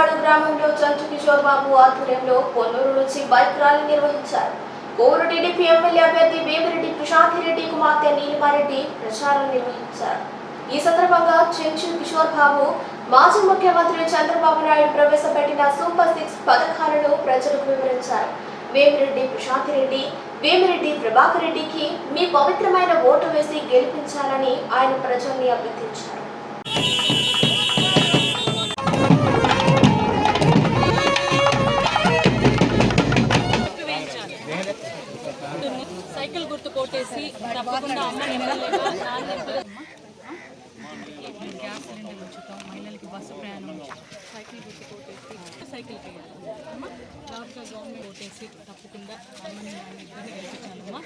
మూలపాడు గ్రామంలో చంచు కిషోర్ బాబు ఆధ్వర్యంలో కొల్లూరు నుంచి బైక్ ర్యాలీ నిర్వహించారు. కోవూరు టీడీపీ ఎమ్మెల్యే అభ్యర్థి వేమిరెడ్డి ప్రశాంతి రెడ్డి కుమార్తె నీలిమారెడ్డి ప్రచారం నిర్వహించారు. ఈ సందర్భంగా చెంచు కిషోర్ బాబు మాజీ ముఖ్యమంత్రి చంద్రబాబు నాయుడు ప్రవేశపెట్టిన సూపర్ సిక్స్ పథకాలను ప్రజలకు వివరించారు. వేమిరెడ్డి ప్రశాంతి రెడ్డి వేమిరెడ్డి ప్రభాకర్ రెడ్డికి మీ పవిత్రమైన ఓటు వేసి గెలిపించాలని ఆయన ప్రజల్ని అభ్యర్థించారు. గ్యాస్ సిలిండర్ ఉచితం మహిళలకి బస్సు ప్రయాణం సైకిల్ సైకిల్ వేయాలి అమ్మ గవర్నమెంట్ తప్పకుండా అమ్మని గెలిపించాలమ్మా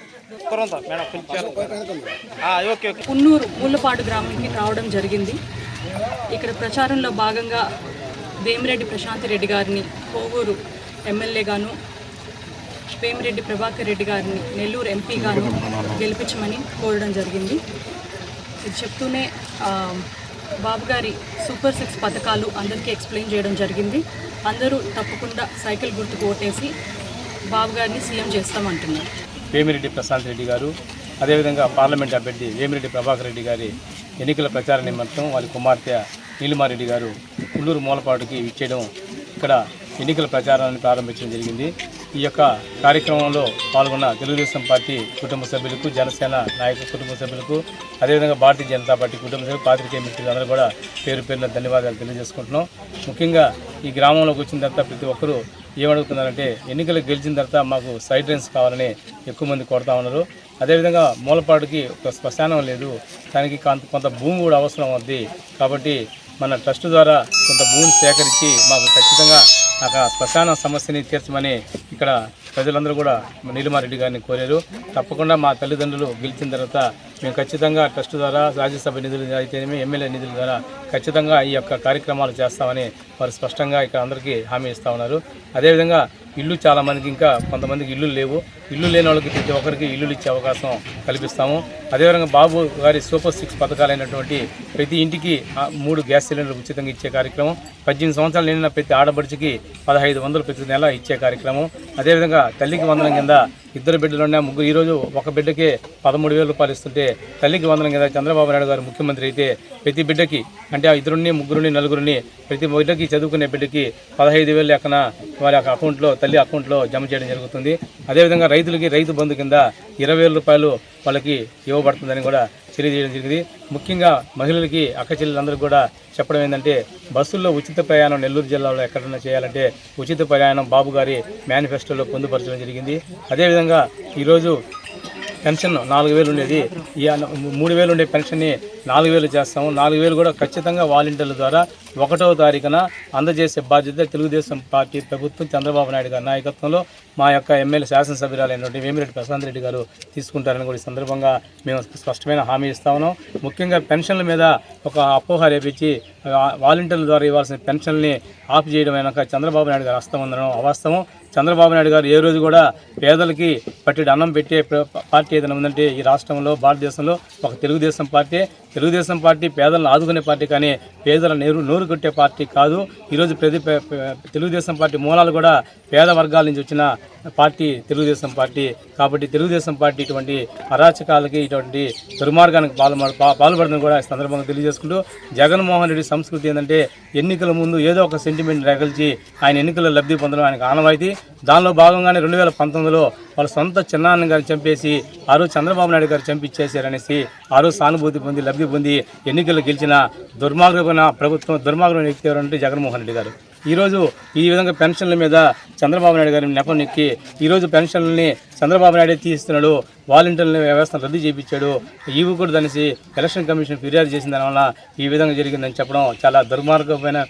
పున్నూరు ముళ్ళపాడు గ్రామానికి రావడం జరిగింది. ఇక్కడ ప్రచారంలో భాగంగా భీమిరెడ్డి ప్రశాంత్ రెడ్డి గారిని కోవూరు ఎమ్మెల్యేగాను వేమిరెడ్డి ప్రభాకర్ రెడ్డి గారిని నెల్లూరు ఎంపీగాను గెలిపించమని కోరడం జరిగింది. ఇది చెప్తూనే బాబు గారి సూపర్ సిక్స్ పథకాలు అందరికీ ఎక్స్ప్లెయిన్ చేయడం జరిగింది. అందరూ తప్పకుండా సైకిల్ గుర్తుకు ఓటేసి బాబు గారిని సీఎం చేస్తామంటున్నారు. వేమిరెడ్డి ప్రశాంత్ రెడ్డి గారు అదేవిధంగా పార్లమెంట్ అభ్యర్థి వేమిరెడ్డి ప్రభాకర్ రెడ్డి గారి ఎన్నికల ప్రచార నిమిత్తం వారి కుమార్తె నీలిమారెడ్డి గారు కుల్లూరు మూలపాటుకి ఇచ్చేయడం ఇక్కడ ఎన్నికల ప్రచారాన్ని ప్రారంభించడం జరిగింది. ఈ యొక్క కార్యక్రమంలో పాల్గొన్న తెలుగుదేశం పార్టీ కుటుంబ సభ్యులకు జనసేన నాయక కుటుంబ సభ్యులకు అదేవిధంగా భారతీయ జనతా పార్టీ కుటుంబ సభ్యులు పాత్రికేయ మిత్రులు అందరూ కూడా పేరు పేరున ధన్యవాదాలు తెలియజేసుకుంటున్నాం. ముఖ్యంగా ఈ గ్రామంలోకి వచ్చిన తర్వాత ప్రతి ఒక్కరూ ఏమడుగుతున్నారంటే ఎన్నికలు గెలిచిన తర్వాత మాకు సైడ్ లైన్స్ కావాలని ఎక్కువ మంది కొడతా ఉన్నారు. అదేవిధంగా మూలపాటుకి ఒక శ్మశానం లేదు. దానికి కొంత కొంత భూమి కూడా అవసరం అవుద్ది కాబట్టి మన ట్రస్ట్ ద్వారా కొంత భూమిని సేకరించి మాకు ఖచ్చితంగా ఆ శ్మశాన సమస్యని తీర్చమని ఇక్కడ ప్రజలందరూ కూడా నీలిమారెడ్డి గారిని కోరారు. తప్పకుండా మా తల్లిదండ్రులు గెలిచిన తర్వాత మేము ఖచ్చితంగా ట్రస్ట్ ద్వారా రాజ్యసభ నిధులు అయితేనేమి ఎమ్మెల్యే నిధుల ద్వారా ఖచ్చితంగా ఈ యొక్క కార్యక్రమాలు చేస్తామని వారు స్పష్టంగా ఇక్కడ అందరికీ హామీ ఇస్తూ ఉన్నారు. అదేవిధంగా ఇల్లు చాలామందికి ఇంకా కొంతమందికి ఇల్లు లేవు. ఇల్లు లేని వాళ్ళకి ప్రతి ఒక్కరికి ఇల్లులు ఇచ్చే అవకాశం కల్పిస్తాము. అదేవిధంగా బాబు గారి సూపర్ సిక్స్ పథకాలైనటువంటి ప్రతి ఇంటికి మూడు గ్యాస్ సిలిండర్లు ఉచితంగా ఇచ్చే కార్యక్రమం. పద్దెనిమిది సంవత్సరాలు నిండిన ప్రతి ఆడబడుచుకి పదహైదు వందలు ప్రతి నెల ఇచ్చే కార్యక్రమం. అదేవిధంగా తల్లికి వందనం కింద ఇద్దరు బిడ్డలు ఉన్న ముగ్గురు ఈరోజు ఒక బిడ్డకే పదమూడు వేల రూపాయలు ఇస్తుంటే తల్లికి వందనం కింద చంద్రబాబు నాయుడు గారు ముఖ్యమంత్రి అయితే ప్రతి బిడ్డకి అంటే ఆ ఇద్దరుని ముగ్గురుని నలుగురిని ప్రతి బిడ్డకి చదువుకునే బిడ్డకి పదహైదు వేలు లెక్కన వారి యొక్క అకౌంట్లో తల్లి అకౌంట్లో జమ చేయడం జరుగుతుంది. అదేవిధంగా రైతులకి రైతు బంధు కింద ఇరవై వేల రూపాయలు వాళ్ళకి ఇవ్వబడుతుందని కూడా తెలియజేయడం జరిగింది. ముఖ్యంగా మహిళలకి అక్క చెల్లెలందరూ కూడా చెప్పడం ఏంటంటే బస్సుల్లో ఉచిత ప్రయాణం నెల్లూరు జిల్లాలో ఎక్కడైనా చేయాలంటే ఉచిత ప్రయాణం బాబు గారి మేనిఫెస్టోలో పొందుపరచడం జరిగింది. అదేవిధంగా ఈరోజు పెన్షన్ నాలుగు వేలు ఉండేది. ఈ మూడు వేలు ఉండే పెన్షన్ని నాలుగు వేలు చేస్తాము. నాలుగు వేలు కూడా ఖచ్చితంగా వాలంటీర్ల ద్వారా ఒకటవ తారీఖున అందజేసే బాధ్యత తెలుగుదేశం పార్టీ ప్రభుత్వం చంద్రబాబు నాయుడు గారి నాయకత్వంలో మా యొక్క ఎమ్మెల్యే శాసనసభ్యురాలైనటువంటి వేమిరెడ్డి ప్రశాంత్ రెడ్డి గారు తీసుకుంటారని కూడా ఈ సందర్భంగా మేము స్పష్టమైన హామీ ఇస్తా ఉన్నాం. ముఖ్యంగా పెన్షన్ల మీద ఒక అపోహ రేపించి వాలంటీర్ల ద్వారా ఇవ్వాల్సిన పెన్షన్ని ఆఫ్ చేయడం చంద్రబాబు నాయుడు గారు అస్తం ఉందడం అవాస్తవం. చంద్రబాబు నాయుడు గారు ఏ రోజు కూడా పేదలకి పట్టిన అన్నం పెట్టే పార్టీ ఏదైనా ఉందంటే ఈ రాష్ట్రంలో భారతదేశంలో ఒక తెలుగుదేశం పార్టీ తెలుగుదేశం పార్టీ పేదలను ఆదుకునే పార్టీ కానీ పేదల నేరు నోరు కొట్టే పార్టీ కాదు. ఈరోజు ప్రతి తెలుగుదేశం పార్టీ మూలాలు కూడా పేద వర్గాల నుంచి వచ్చిన పార్టీ తెలుగుదేశం పార్టీ. కాబట్టి తెలుగుదేశం పార్టీ ఇటువంటి అరాచకాలకి ఇటువంటి దుర్మార్గానికి పాల్పడ పాల్పడదని కూడా ఈ సందర్భంగా తెలియజేసుకుంటూ జగన్మోహన్ రెడ్డి సంస్కృతి ఏంటంటే ఎన్నికల ముందు ఏదో ఒక సెంటిమెంట్ రగిల్చి ఆయన ఎన్నికల లబ్ధి పొందడం ఆయనకు ఆనవాయితీ. దానిలో భాగంగానే రెండు వేల పంతొమ్మిదిలో వాళ్ళ సొంత చిన్నాన్న గారిని చంపేసి ఆ రోజు చంద్రబాబు నాయుడు గారు చంపించేశారనేసి ఆ రోజు సానుభూతి పొంది లబ్ధి పొంది ఎన్నికల్లో గెలిచిన దుర్మార్గమైన ప్రభుత్వం దుర్మార్గమైన వ్యక్తి ఎవరంటే జగన్మోహన్ రెడ్డి గారు. ఈరోజు ఈ విధంగా పెన్షన్ల మీద చంద్రబాబు నాయుడు గారి నెపం నెక్కి ఈరోజు పెన్షన్లని చంద్రబాబు నాయుడు తీస్తున్నాడు వాలంటీర్ల వ్యవస్థను రద్దు చేయించాడు ఈవి కూడా దానిసి ఎలక్షన్ కమిషన్ ఫిర్యాదు చేసిన దానివల్ల ఈ విధంగా జరిగిందని చెప్పడం చాలా దుర్మార్గమైన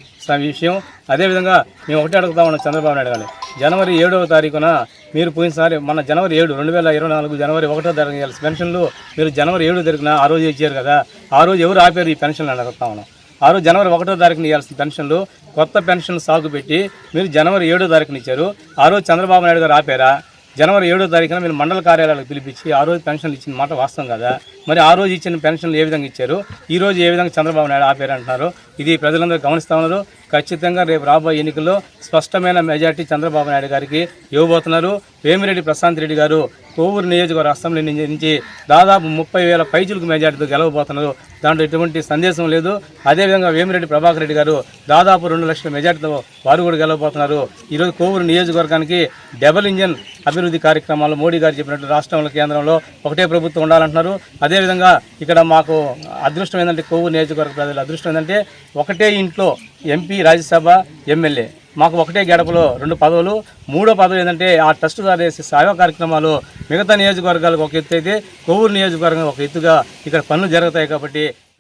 విషయం. అదేవిధంగా మేము ఒకటే అడుగుతా ఉన్నాం చంద్రబాబు నాయుడు గారిని. జనవరి ఏడవ తారీఖున మీరు పోయినసారి మన జనవరి ఏడు రెండు వేల ఇరవై నాలుగు జనవరి ఒకటో తారీఖు ఇవ్వాల్సిన పెన్షన్లు మీరు జనవరి ఏడో తారీఖున ఆ రోజు ఇచ్చారు కదా ఆ రోజు ఎవరు ఆపారు ఈ పెన్షన్లు అని అడుగుతా ఉన్నాం ఆ రోజు జనవరి ఒకటో తారీఖున ఇవ్వాల్సిన పెన్షన్లు కొత్త పెన్షన్ సాగు పెట్టి మీరు జనవరి ఏడో తారీఖున ఇచ్చారు ఆ రోజు చంద్రబాబు నాయుడు గారు ఆపారా? జనవరి ఏడో తారీఖున మీరు మండల కార్యాలయాలకు పిలిపించి ఆ రోజు పెన్షన్లు ఇచ్చిన మాట వాస్తవం కదా? మరి ఆ రోజు ఇచ్చిన పెన్షన్లు ఏ విధంగా ఇచ్చారు? ఈ రోజు ఏ విధంగా చంద్రబాబు నాయుడు ఆపారు అంటున్నారు ఇది ప్రజలందరూ గమనిస్తా ఉన్నారు. ఖచ్చితంగా రేపు రాబోయే ఎన్నికల్లో స్పష్టమైన మెజార్టీ చంద్రబాబు నాయుడు గారికి ఇవ్వబోతున్నారు. వేమిరెడ్డి ప్రశాంత్ రెడ్డి గారు కోవూరు నియోజకవర్గ అసెంబ్లీ నుంచి దాదాపు ముప్పై వేల పైచులకు మెజార్టీతో గెలవబోతున్నారు. దాంట్లో ఎటువంటి సందేశం లేదు. అదేవిధంగా వేమిరెడ్డి ప్రభాకర్ రెడ్డి గారు దాదాపు రెండు లక్షల మెజార్టీతో వారు కూడా గెలవబోతున్నారు. ఈరోజు కోవూరు నియోజకవర్గానికి డబుల్ ఇంజన్ అభివృద్ధి కార్యక్రమాలు మోడీ గారు చెప్పినట్టు రాష్ట్రంలో కేంద్రంలో ఒకటే ప్రభుత్వం ఉండాలంటున్నారు. అదేవిధంగా ఇక్కడ మాకు అదృష్టం ఏంటంటే కొవ్వు నియోజకవర్గ ప్రజల అదృష్టం ఏంటంటే ఒకటే ఇంట్లో ఎంపీ రాజ్యసభ ఎమ్మెల్యే. మాకు ఒకటే గడపలో రెండు పదవులు. మూడో పదవి ఏంటంటే ఆ ట్రస్ట్ ద్వారా చేసే సేవా కార్యక్రమాలు మిగతా నియోజకవర్గాలకు ఒక ఎత్తు అయితే కొవ్వూరు నియోజకవర్గం ఒక ఎత్తుగా ఇక్కడ పనులు జరుగుతాయి కాబట్టి